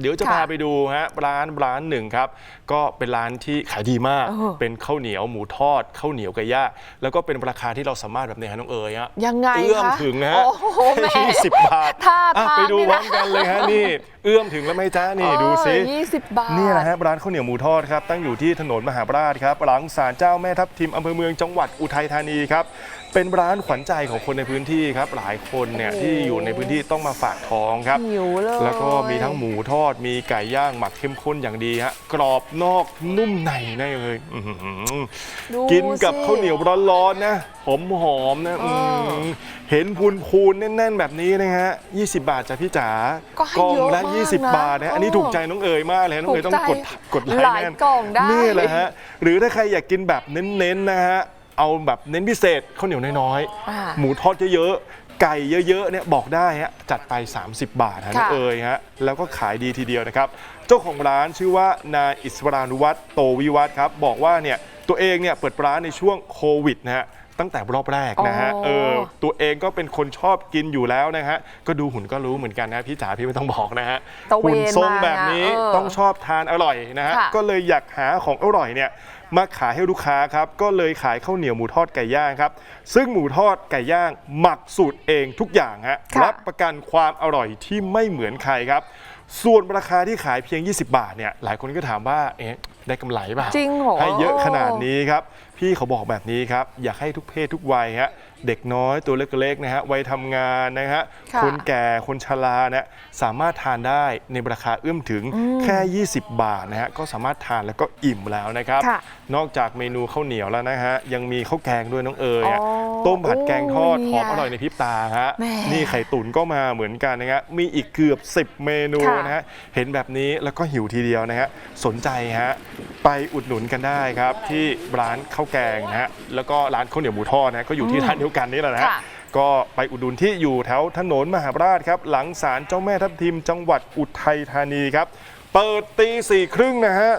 เดี๋ยวจะค่ะพาไปดูฮะร้านร้านหนึ่งครับ ก็เป็นร้านที่ขายดีมากเออเป็นข้าวเหนียวหมูทอดข้าวเหนียวไก่ย่างแล้วก็เป็นราคาที่เราสามารถแบบนี้ฮะน้องเอ๋ยฮะยังไงเอื้อมคะถึงฮะโอ้โหแหม่ยี่สิบบาทท่าอะทางไปดูนี่พร้นะอมกันเลยฮะนี่ เอื้อมถึงแล้วไหมจ้านี่ดูสิยี่สิบบาทนี่แหละฮะร้านข้าวเหนียวหมูทอดครับตั้งอยู่ที่ถนนมหาราชครับหลังศาลเจ้าแม่ทับทิมอำเภอเมืองจังหวัดอุทัยธานีครับเป็นร้านขวัญใจของคนในพื้นที่ครับหลายคนเนี่ยโอ้โหที่อยู่ในพื้นที่ต้องมาฝากท้องครับหิวเลยแล้วก็มีทั้งหมูทอดมีไก่ย่างหมักเข้มข้นอย่างดีฮะกรอบนอกนุ่มในได้เลยอื้อหือดูกินกับสิ ข้าวเหนียวร้อนๆนะหอมหอมๆนะเอออืมเห็นพูนพูนๆแน่น ๆ แบบนี้นะฮะ 20 บาทจ้ะพี่จ๋าก็ให้กล่องเยอะละมาก20นะบาทนะอันนี้เออถูกใจน้องเอ๋ยมากเลยน้องเอ๋ยต้องกดถูกใจกดไลค์หลายแน่นกล่องได้ นี่แหละฮะ หรือถ้าใครอยากกินแบบเน้นๆนะฮะ เอาแบบเน้นพิเศษข้าวเหนียวน้อยอ่าๆหมูทอดเยอะๆ ไก่เยอะๆเนี่ยบอกได้ฮะจัดไป 30 บาทฮะน้องค่ะเอ๋ยฮะแล้วก็ขายดีทีเดียวนะครับ เจ้าของร้านชื่อว่านายอิสรานุวัฒน์โตวิวัฒน์ครับ บอกว่าเนี่ยตัวเองเนี่ยเปิดร้านในช่วงโควิดนะฮะตั้งแต่รอบแรกนะฮะอ๋อเออ ตัวเองก็เป็นคนชอบกินอยู่แล้วนะฮะ ก็ดูหุ่นก็รู้เหมือนกันนะพี่จ๋าพี่ไม่ต้องบอกนะฮะตะเวนหุ่นทรงมาแบบนี้เออต้องชอบทานอร่อยนะฮะค่ะก็เลยอยากหาของอร่อยเนี่ย มาขายให้ลูกค้าครับ ก็เลยขายข้าวเหนียวหมูทอดไก่ย่างครับ ซึ่งหมูทอดไก่ย่างหมักสูตรเองทุกอย่างฮะค่ะ รับประกันความอร่อยที่ไม่เหมือนใครครับ ส่วนราคาที่ขายเพียง 20 บาทเนี่ยหลายคนก็ถามว่าเอ๊ะได้กำไรเปล่า จริงเหรอ ให้เยอะขนาดนี้ครับ พี่เขาบอกแบบนี้ครับ อยากให้ทุกเพศทุกวัยฮะเด็กน้อยตัวเล็กๆนะฮะวัยทำงานนะฮะค่ะคนแก่คนชรานะสามารถทานได้ในราคาเอื้อมถึงแค่ 20 บาทนะฮะก็สามารถทานแล้วก็อิ่มแล้วนะครับ ค่ะนอกจากเมนูข้าวเหนียวแล้วนะฮะยังมีข้าวแกงด้วยน้องเอ๋ยอะอ๋อต้มผัดแกงทอดโอ้หอมอร่อยในพริบตาฮะแหมนี่ไข่ตุ๋นก็มาเหมือนกันนะฮะมีอีกเกือบ 10 เมนูค่ะ นะฮะเห็นแบบนี้แล้วก็หิวทีเดียวนะฮะสนใจฮะไปอุดหนุนกันได้ครับที่ร้านข้าวแกงนะฮะแล้วก็ร้านข้าวเหนียวหมูทอดนะก็อยู่ที่ร้านเดียวกันนี่แหละนะฮะค่ะ ก็ไปอุดหนุนที่อยู่แถวถนนมหาราชครับ หลังศาลเจ้าแม่ทับทิมจังหวัดอุทัยธานีครับ เปิดตีสี่ครึ่งนะฮะ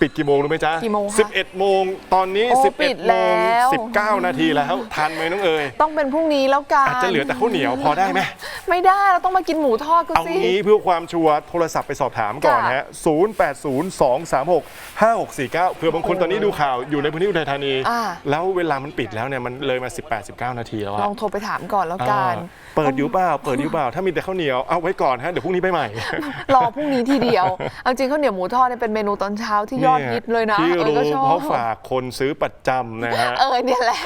ปิดกี่โมงรู้ไหมจ๊ะกี่โมงคะ11โมงตอนนี้โอ้ปิด11โมงแล้ว19นาทีแล้วทันไหมน้องเอ๋ย ต้องเป็นพรุ่งนี้แล้วกัน อาจจะเหลือแต่ข้าวเหนียวพอได้ไหม ไม่ได้เราต้องมากินหมูทอดก็เอาสิ งี้เพื่อความชัวร์โทรศัพท์ไปสอบถามก่อนค่ะนะฮะ 0802365649 เผื่อบางคนตอนนี้ดูข่าวอยู่ในพื้นที่อุทัยธานี อ่า แล้วเวลามันปิดแล้วเนี่ยมันเลยมา 18-19 นาทีแล้วลอะองโทรไปถามก่อนแล้วกัน อ่าเปิดอยู่เปล่าเปิดอยู่เปล่าถ้ามีแต่ข้าวเหนียวเอาไว้ก่อนฮะเดี๋ยวพรุ่งนี้ไปใหม่ รอพรุ่งนี้ทีเดียว เอาจริงข้าวเหนียวหมูทอดเนี่ยเป็นเมนูตอนเช้าที่ยอดฮิตเลยนะที่เออรู้ก็ชอบเพราะฝากคนซื้อประจำนะฮะ เออเนี่ยแหละ